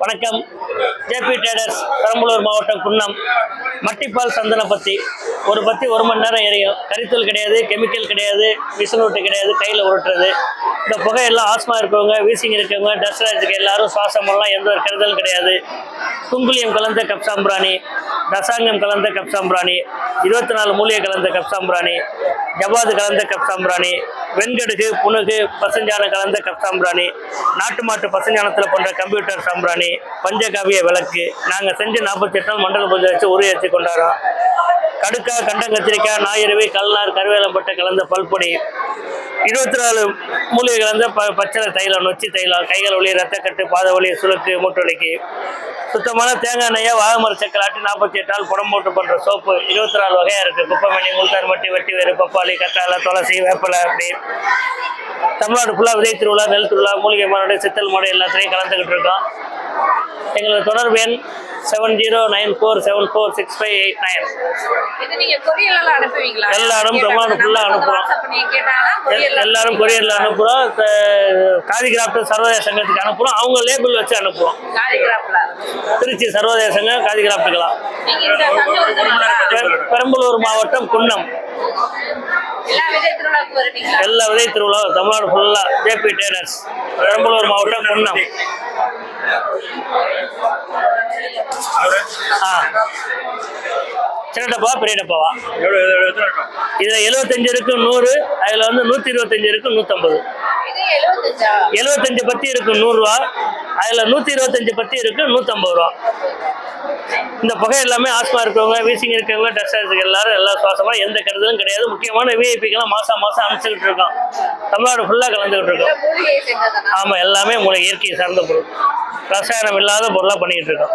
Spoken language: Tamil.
வணக்கம். ஜேபி ட்ரேடர்ஸ் பெரம்பலூர் மாவட்டம் குன்னம். மட்டிப்பால் சந்தன பத்தி. ஒரு பத்தி ஒரு மணி நேரம் எரியும். கரித்தல் கிடையாது கெமிக்கல் கிடையாது விசனூட்டு கிடையாது கையில் உருட்டுறது. இந்த புகையெல்லாம் ஆஸ்மா இருக்கவங்க வீசிங் இருக்கவங்க டஸ்ட் அலர்ஜிக்கு எல்லாரும் சுவாசமெல்லாம் எந்த ஒரு கருதலும் கிடையாது. குங்குலியம் கலந்த கப்சாம்பிராணி தசாங்கம் கலந்த கப்சாம்பிராணி இருபத்தி நாலு மூலிகை கலந்த கப்சாம்பிராணி ஜவாது கலந்த கப்சாம்பிராணி வெண்கடுகு புனுகு பசஞ்சானம் கலந்த கப்சாம்பிராணி நாட்டு மாட்டு பசஞ்சானத்தில் பண்ணுற கம்ப்யூட்டர் சாம்பிராணி பஞ்சகாவிய விளக்கு. நாங்கள் செஞ்சு நாற்பத்தி எட்டு நாள் மண்டல பூஜை வச்சு உரையாற்றி ஏற்றி கொண்டாடுறோம். கடுக்கா கண்டங்கத்திரிக்காய் நாயிரவி கல்லார் கருவேலம்பட்டை கலந்த பல்பொடி. இருபத்தி நாலு மூலிகை கலந்த ப பச்சளை தைலம் நொச்சி தைலம் கைகள் வலி ரத்தக்கட்டு பாத வலி சுளுக்கு மூட்டுவலிக்கு சுத்தமான தேங்காய் எண்ணெயை வாகமர சக்கராட்டி நாற்பத்தி எட்டு நாள் புடம் போட்டு பண்ணுற சோப்பு. இருபத்தி நாலு வகையாக இருக்குது குப்பமணி முல்தார் மட்டி வெட்டி வேறு பப்பாளி கத்தாழை துளசி வேப்பிலை அப்படி. தமிழ்நாடு ஃபுல்லாக விதை திருவிழா நெல் திருவிழா மூலிகை மாநாடு சித்தல் மாடு எல்லாத்துலேயும் கலந்துக்கிட்டு இருக்கோம். எங்களோட தொடர்பு எண் seven zero nine four seven four six five eight nine இது நீங்க கொரியர்ல எல்லாம் அனுப்புவீங்களா? எல்லா இடம் கேட்டாங்க. பிரமாணம் full ஆ நம்ம அனுப்புறோம். WhatsApp பண்ணி கேட்டாங்கன்னா கொரியர்ல எல்லாரும் கொரியரில் அனுப்புகிறோம் காதி கிராஃப்ட் சர்வதேச சங்கத்துக்கு அனுப்புகிறோம் அவங்க லேபிள் வச்சு அனுப்புவோம் காலிகிராஃப்ல திருச்சி சர்வதேச சங்கம் காதி கிராஃப்ட்டுக்கலாம் நீங்க இந்த தஞ்சாவூர் போறீங்களா? பெ- பெரம்பலூர். மாவட்டம் குன்னம். எல்லா விதை திருவிழா தமிழ்நாடு ஃபுல்லாக ஜேபி டேடர்ஸ் பெரம்பலூர் மாவட்டம் குன்னம். சின்ன டப்பா பெரிய டப்பாவா இதில் எழுபத்தஞ்சு இருக்கு நூறு அதில் வந்து நூற்றி இருபத்தஞ்சு இருக்கு எழுபத்தஞ்சா எழுபத்தஞ்சு பத்தி இருக்கு நூறுரூவா அதில் நூற்றி இருபத்தஞ்சு பத்தி இருக்குது நூற்றம்பது ரூபா. இந்த புகை எல்லாமே ஆஸ்மா இருக்கிறவங்க வீசிங் இருக்கவங்க டஸ்ட் எல்லாரும் எல்லா சுவாசமாக எந்த கருதலும் கிடையாது. முக்கியமான விஐபிக்கெல்லாம் மாதம் மாதம் அனுப்பிச்சுக்கிட்டு இருக்கோம். தமிழ்நாடு ஃபுல்லாக கலந்துக்கிட்டு இருக்கோம். ஆமாம் எல்லாமே மூலிகை இயற்கை சார்ந்த பொருள். ரசாயனம் இல்லாத பொருளாக பண்ணிக்கிட்டு இருக்கோம்.